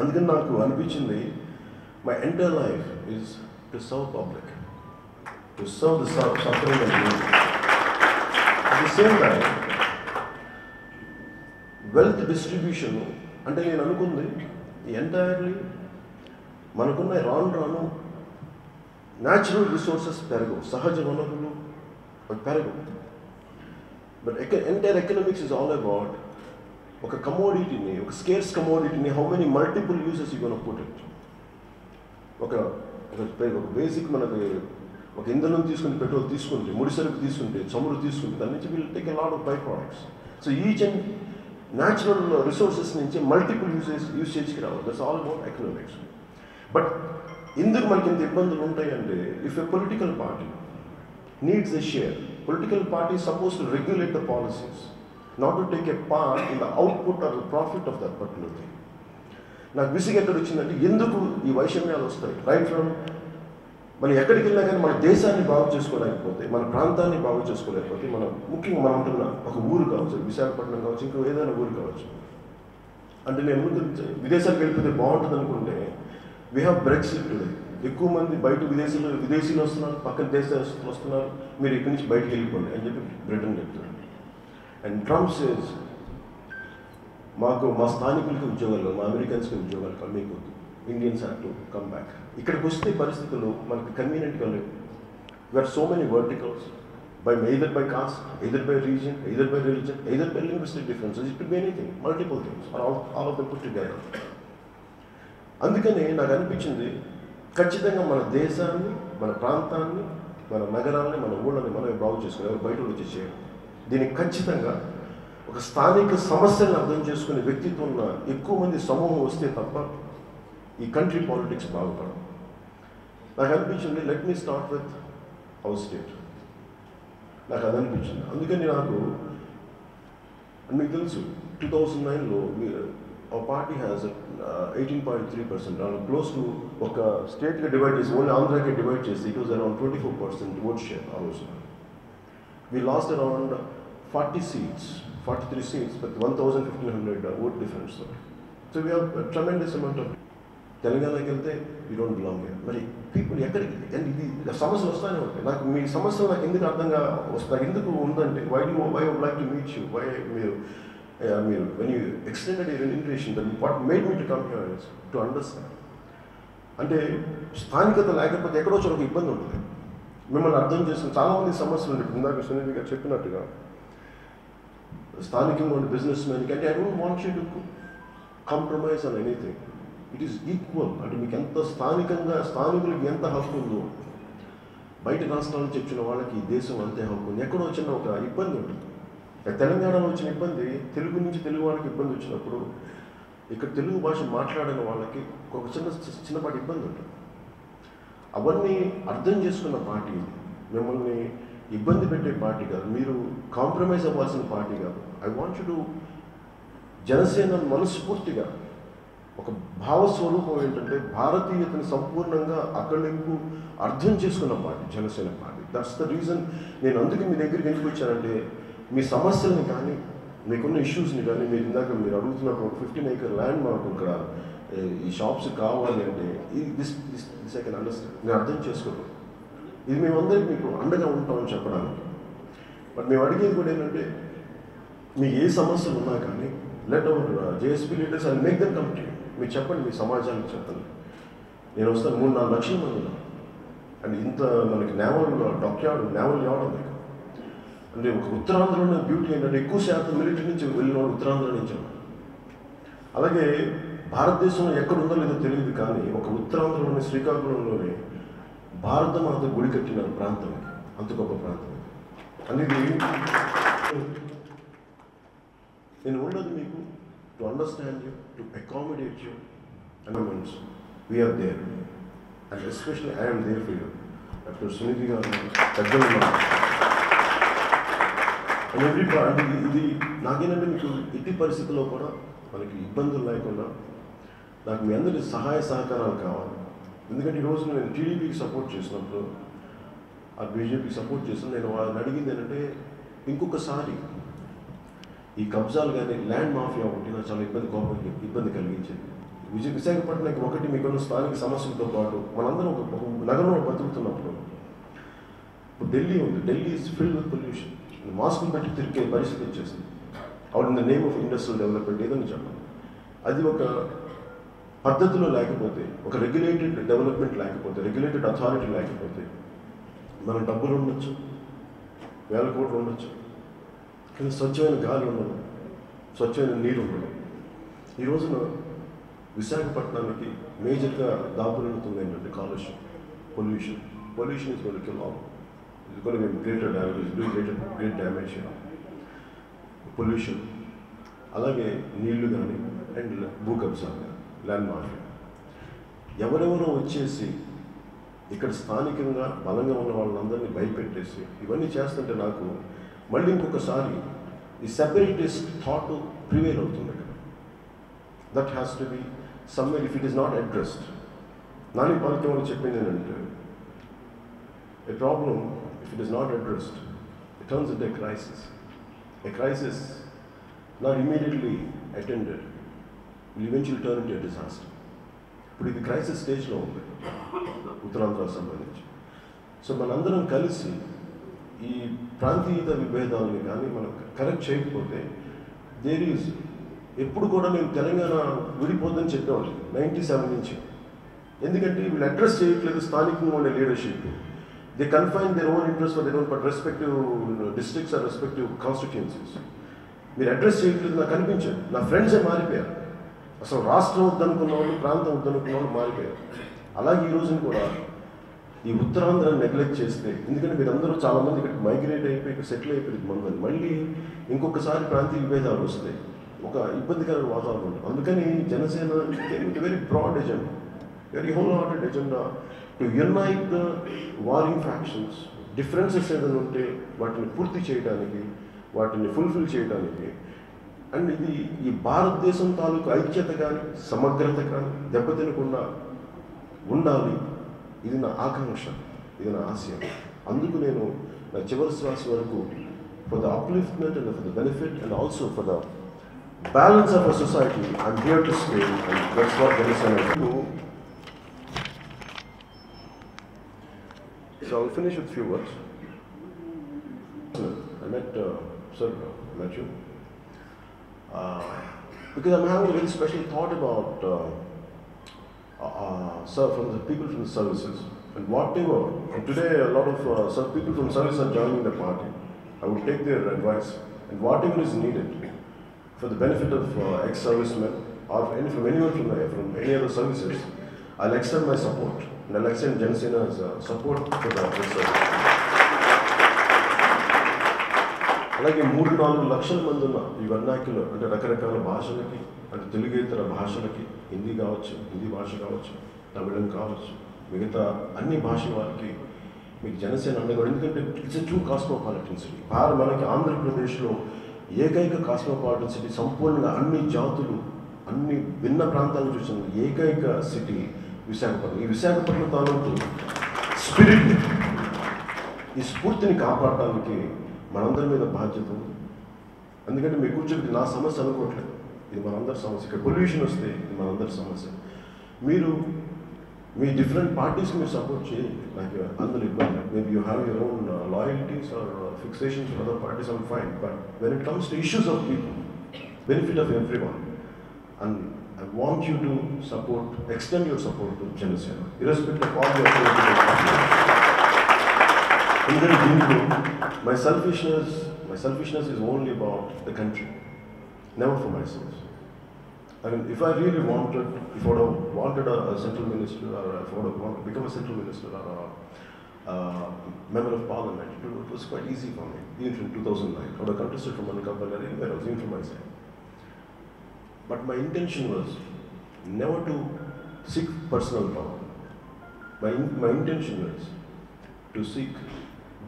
అందుకని నాకు అనిపించింది my entire life is to serve public to serve the suffering the same time wealth distribution అంటే నేను అనుకుంది ఎంటైర్లీ మనకున్న రాను రాను న్యాచురల్ రిసోర్సెస్ పెరగవు సహజ వనరులు పెరగవు but entire economics is all about ఒక కమోడిటీని ఒక scarce కమోడిటీని how many multiple uses you put it ఒక ఒక ఒక బేసిక్ మనకి ఒక ఇంధనం తీసుకుని పెట్రోల్ తీసుకుంటే ముడి సరుకు తీసుకుంటే చమురు తీసుకుంటే దాని నుంచి వీళ్ళు take a lot of by products so each and natural resources నుంచి మల్టిపుల్ యూసేజ్ యూసేజ్కి రావాలి. That's all about economics but ఎందుకు మనకి ఇంత ఇబ్బందులు ఉంటాయంటే if a political party needs a share. Political party is supposed to regulate the policies, not to take a part in the output or the profit of that particular thing. నాకు విసిగెట్టడు ఎక్కడ వచ్చిందంటే ఎందుకు ఈ వైషమ్యాలు వస్తాయి రైట్ ఫ్రమ్ మనం ఎక్కడికి వెళ్ళినా కానీ మన దేశాన్ని బాగు చేసుకోలేకపోతే మన ప్రాంతాన్ని బాగు చేసుకోలేకపోతే మనం ముఖ్యంగా మనం ఉంటున్న ఒక ఊరు కావచ్చు విశాఖపట్నం కావచ్చు ఇంకో ఏదైనా ఊరు కావచ్చు అంటే నేను ముందు విదేశాలకు వెళ్ళిపోతే బాగుంటుంది అనుకుంటే వీ హ్యావ్ బ్రెక్సిట్ టుడే ఎక్కువ మంది బయట విదేశీలు విదేశీలు వస్తున్నారు పక్కన దేశాలు వస్తున్నారు మీరు ఇక్కడి నుంచి బయటకు వెళ్ళిపోండి అని చెప్పి బ్రిటన్ చెప్తున్నారు. అండ్ ట్రంప్ సేస్ మాకు మా స్థానికులకి ఉద్యోగాలు మా అమెరికన్స్కి ఉద్యోగాలు కావాలి మీకు Indians have to come back ఇక్కడికి వస్తే పరిస్థితులు మనకు కన్వీనియంట్గా లేవు. Where so many verticals by either by caste either by region either by religion either by linguistic differences it be anything multiple things all all of the put together అందుకని నాకు అనిపించింది ఖచ్చితంగా మన దేశాన్ని మన ప్రాంతాన్ని మన నగరాన్ని మన ఊళ్ళని మనం బాగు చేసుకుని ఎవరు బయట వచ్చి చేయడం దీనికి ఖచ్చితంగా ఒక స్థానిక సమస్యలను అర్థం చేసుకునే వ్యక్తిత్వం ఉన్న ఎక్కువ మంది సమూహం వస్తే తప్ప ఈ కంట్రీ పాలిటిక్స్ బాగుపడదు. నాకు అనిపించింది let me start with our state నాకు అది అనిపించింది. అందుకని నాకు మీకు తెలుసు టూ థౌజండ్ నైన్లో ఆ party has eighteen point three percent close to ఒక స్టేట్కి డివైడ్ చేసి ఓన్లీ ఆంధ్రాకి డివైడ్ చేసి it was around twenty four percent vote share ఆ రోజు. We lost around forty seats forty three seats but one thousand fifteen hundred vote difference so we have tremendous amount of తెలంగాణకి వెళ్తే you don't belong మరి people ఎక్కడికి? ఇది సమస్యలు వస్తానే ఉంటాయి నాకు మీ సమస్య నాకు ఎందుకు అర్థంగా వస్తాయి ఎందుకు ఉందంటే why do why would like to meet you why మీరు I mean, when you extended your your then what made me to to here is to understand. అంటే స్థానికత లేకపోతే ఎక్కడో చోట ఒక ఇబ్బంది ఉంటుంది. మిమ్మల్ని అర్థం చేసిన చాలామంది సమస్యలు ఉంటాయి ఇందాక సునీల్ గారు చెప్పినట్టుగా. స్థానికంగా ఉండే బిజినెస్ మ్యాన్కి అంటే I don't want you to compromise on anything it is equal అంటే మీకు ఎంత స్థానికంగా స్థానికులకి ఎంత హక్కు ఉందో బయట రాష్ట్రాల నుంచి వచ్చిన వాళ్ళకి ఈ దేశం అంతే హక్కు ఉంది. ఎక్కడో వచ్చిన ఒక ఇబ్బంది ఉంటుంది. తెలంగాణలో వచ్చిన ఇబ్బంది తెలుగు నుంచి తెలుగు వాళ్ళకి ఇబ్బంది వచ్చినప్పుడు ఇక్కడ తెలుగు భాష మాట్లాడిన వాళ్ళకి ఒక చిన్న చిన్నపాటి ఇబ్బంది ఉంటుంది. అవన్నీ అర్థం చేసుకున్న పార్టీ ఇది. మిమ్మల్ని ఇబ్బంది పెట్టే పార్టీ కాదు. మీరు కాంప్రమైజ్ అవ్వాల్సిన పార్టీ కాదు. ఐ వాంట్ టు జనసేన మనస్ఫూర్తిగా ఒక భావస్వరూపం ఏంటంటే భారతీయతను సంపూర్ణంగా అకళింపు అర్థం చేసుకున్న party Janasena party. That's the reason నేను అందుకే మీ దగ్గరికి ఎందుకు వచ్చానంటే మీ సమస్యల్ని కానీ మీకున్న ఇష్యూస్ని కానీ మీరు ఇందాక మీరు అడుగుతున్న ఒక ఫిఫ్టీన్ ఏకర్ ల్యాండ్ మాకు ఇక్కడ ఈ షాప్స్ కావాలి అంటే ఇది this this this I can understand. నేను అర్థం చేసుకోవడం ఇది మేమందరికి మీకు అండగా ఉంటామని చెప్పడానికి. బట్ మేము అడిగేది కూడా ఏంటంటే మీకు ఏ సమస్యలు ఉన్నా కానీ let our JSP leaders and make them complete మీరు చెప్పండి మీ సమాజానికి చెప్పండి. నేను వస్తాను మూడు నాలుగు లక్షల మంది అండ్ ఇంత మనకి నేవల్ డాక్యార్డ్ నేవల్ యార్డ్ ఉంది అంటే ఒక ఉత్తరాంధ్రలో బ్యూటీ ఏంటంటే ఎక్కువ శాతం మిలిటరీ నుంచి వెళ్ళిన వాళ్ళు ఉత్తరాంధ్ర నుంచి అలాగే భారతదేశంలో ఎక్కడ ఉందో లేదో తెలియదు కానీ ఒక ఉత్తరాంధ్రలోని శ్రీకాకుళంలోని భారతమాత గుడి కట్టిన ప్రాంతం ఇది. అంత గొప్ప ప్రాంతం ఇది. అనేది నేను ఉండదు మీకు to understand you to accommodate you and we're there and especially I'm there for you doctor Suniti garu పెద్దలు ఇది- ఇది నాకేంటంటే మీకు ఎట్టి పరిస్థితుల్లో కూడా మనకి ఇబ్బందులు లేకుండా నాకు మీ అందరి సహాయ సహకారాలు కావాలి. ఎందుకంటే ఈరోజు నేను టీడీపీకి సపోర్ట్ చేసినప్పుడు ఆ బీజేపీకి సపోర్ట్ చేసిన నేను వాళ్ళని అడిగింది ఏంటంటే ఇంకొకసారి ఈ కబ్జాలు కానీ ల్యాండ్ మాఫియా ఒకటి నాకు చాలా ఇబ్బంది కోపం ఇబ్బంది కలిగించింది. విజయ విశాఖపట్నంకి ఒకటి మీకున్న స్థానిక సమస్యలతో పాటు మనందరం ఒక నగరంలో బతుకుతున్నప్పుడు ఇప్పుడు ఢిల్లీ ఉంది. Delhi is filled with pollution మాస్కులు పెట్టి తిరిగే పరిస్థితి వచ్చేసింది. Out in the name of industrial development ఏదని చెప్పాలి. అది ఒక పద్ధతిలో లేకపోతే ఒక రెగ్యులేటెడ్ డెవలప్మెంట్ లేకపోతే రెగ్యులేటెడ్ అథారిటీ లేకపోతే మనం డబ్బులు ఉండొచ్చు వేల కోట్లు ఉండొచ్చు కానీ స్వచ్ఛమైన గాలి ఉండదు స్వచ్ఛమైన నీరు ఉండదు ఈ రోజున విశాఖపట్నానికి మేజర్గా దాపులుతుంది ఏంటంటే కాలుష్యం pollution pollution is gone kill all is gone greater damage do greater great damage pollution అలాగే నీళ్ళు కానీ అండ్ భూ కబ్జా ల్యాండ్ మాఫియా ఎవరెవరో వచ్చేసి ఇక్కడ స్థానికంగా బలంగా ఉన్న వాళ్ళందరినీ భయపెట్టేసి ఇవన్నీ చేస్తుంటే నాకు మళ్ళీ ఇంకొకసారి ఈ సెపరేటిస్ట్ థాట్ ప్రివేల్ అవుతుంది ఇక్కడ that has to be somewhere if it is not addressed Nani పాలకం వాళ్ళు చెప్పింది ఏంటంటే a problem if it is not addressed, it turns into a crisis. A crisis not immediately attended will eventually turn into a disaster. ఇప్పుడు ఇది crisis స్టేజ్లో ఉంది. ఉత్తరాంధ్రకు సంబంధించి సో మనందరం కలిసి ఈ ప్రాంతీయత విభేదాలని కానీ మనం కరెక్ట్ చేయకపోతే దేర్ ఈజ్ ఎప్పుడు కూడా నేను తెలంగాణ విడిపోద్దని చెప్పేవాళ్ళు. నైంటీ సెవెన్ నుంచి. ఎందుకంటే వీళ్ళు అడ్రస్ చేయట్లేదు స్థానికంగా ఉండే leadership They confine their own interest for their own but respective districts or respective constituencies. మీరు అడ్రస్ చేయట్లేదు నాకు కనిపించండి నా ఫ్రెండ్సే మారిపోయారు. అసలు రాష్ట్రం వద్దనుకున్న వాళ్ళు ప్రాంతం వద్దనుకున్న వాళ్ళు మారిపోయారు. అలాగే ఈ రోజున కూడా ఈ ఉత్తరాంధ్రాన్ని నెగ్లెక్ట్ చేస్తే ఎందుకంటే మీరందరూ చాలా మంది ఇక్కడ మైగ్రేట్ అయిపోయి ఇక్కడ సెటిల్ అయిపోయింది మందని మళ్ళీ ఇంకొకసారి ప్రాంతీయ విభేదాలు వస్తాయి ఒక ఇబ్బందికర వాతావరణం అందుకని Janasena very broad agenda very whole hearted agenda to unite the warring factions differences ఏదైనా ఉంటే వాటిని పూర్తి చేయడానికి వాటిని ఫుల్ఫిల్ చేయడానికి అండ్ ఇది ఈ భారతదేశం తాలూకు ఐక్యత కానీ సమగ్రత కానీ దెబ్బతినకుండా ఉండాలి. ఇది నా ఆకాంక్ష. ఇది నా ఆశయం. అందుకు నేను నా చివరి శ్వాస వరకు for the upliftment and for the benefit and also for the balance of a society I'm here to stay and that's what Janasena So I'll finish with a few words. I met, uh, sir, I met you. Uh, because I'm having a very special thought about, uh, uh, sir, from the people from the services. And whatever, and today a lot of uh, sir, people from service are joining the party. I would take their advice. And whatever is needed for the benefit of uh, ex-servicemen or from anyone from, from any other services, I'll extend my support. And I'll extend Jansena's uh, support research. అలాగే మూడు నాలుగు లక్షల మంది ఉన్న ఈ వర్ణాకిలో అంటే రకరకాల భాషలకి అంటే తెలుగేతర భాషలకి హిందీ కావచ్చు హిందీ భాష కావచ్చు తమిళం కావచ్చు మిగతా అన్ని భాష వారికి మీకు జనసేన అండగా ఎందుకంటే ఇట్స్ టూ కాస్మోపాలిటన్ సిటీ భారత మనకి ఆంధ్రప్రదేశ్లో ఏకైక కాస్మోపాలిటన్ సిటీ సంపూర్ణంగా అన్ని జాతులు అన్ని భిన్న ప్రాంతాలను చూసిన ఏకైక సిటీ విశాఖపట్నం. ఈ విశాఖపట్నం తాలూకు స్పిరిట్ ఈ స్ఫూర్తిని కాపాడటానికి మనందరి మీద బాధ్యత ఉంది. ఎందుకంటే మీ కూర్చొని నా సమస్య అనుకోవట్లేదు. ఇది మనందరి సమస్య. ఇక్కడ పొల్యూషన్ వస్తే ఇది మనందరి సమస్య. మీరు మీ డిఫరెంట్ పార్టీస్ మీరు సపోర్ట్ చేయండి. నాకు అందులో ఇబ్బంది maybe you have your own loyalties or fixations for other parties are fine but when it comes to issues of people benefit of everyone and I want you to support, extend your support to Chandrasena, irrespective of all your political In that Hindu, my selfishness, my selfishness is only about the country, never for myself. I mean, if I really wanted, if I would have wanted a, a central minister, or if I would have wanted to become a central minister, or a, a member of parliament, it was quite easy for me, even from 2009. I would have contested from Anukapalari, where I was even from myself. But my intention was never to seek personal power my my intention was to seek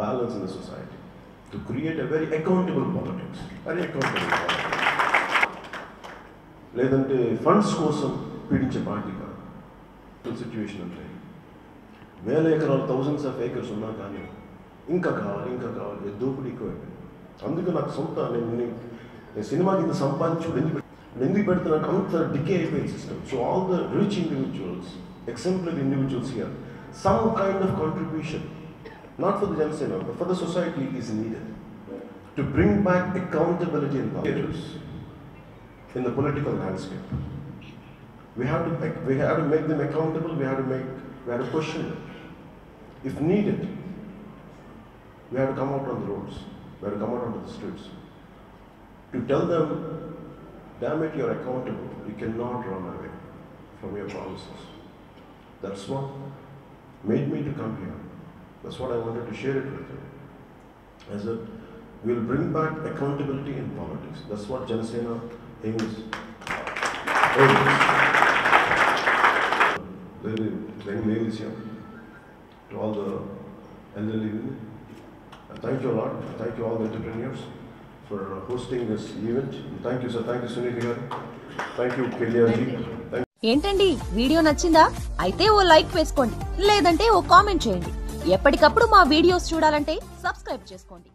balance in the society to create a very accountable politics very accountable లేదంటే funds కోసం పీడించే party కాదు. Situation అంటే వేల ఎకరాలు thousands of acres ఉన్నా కానీ ఇంకా కావాలి ఇంకా కావాలి దోపిడీ ఎక్కువ అందుకే నాకు సొంత నేను సినిమాకి ఇంత సంపాదించుకుని ఎందుకు పెడుతున్నాను అంత డికే అయిపోయింది system so all the rich individuals example individuals here some kind of contribution not for the Janasena but for the society is needed to bring back accountability in politics in the political landscape. We have to make, we have to make them accountable. We have to make we have to question them. If needed, we have to come out on the roads. We have to come out onto the streets to tell them, "Damn it, you're accountable. You cannot run away from your promises." That's what made me to come here. That's what I wanted to share it with you. As a we'll bring back accountability in politics. That's what Janasena aims. Very, very ladies here. To all the elderly women. Thank you a lot. Thank you all the entrepreneurs for uh, hosting this event. Thank you, sir. Thank you, Sunil Garu. Thank you, Kelyaji. Thank ఏంటండి video నచ్చిందా అయితే ఓ like వేసుకోండి లేదంటే ఓ comment చేయండి ఎప్పటికప్పుడు మా videos చూడాలంటే subscribe చేసుకోండి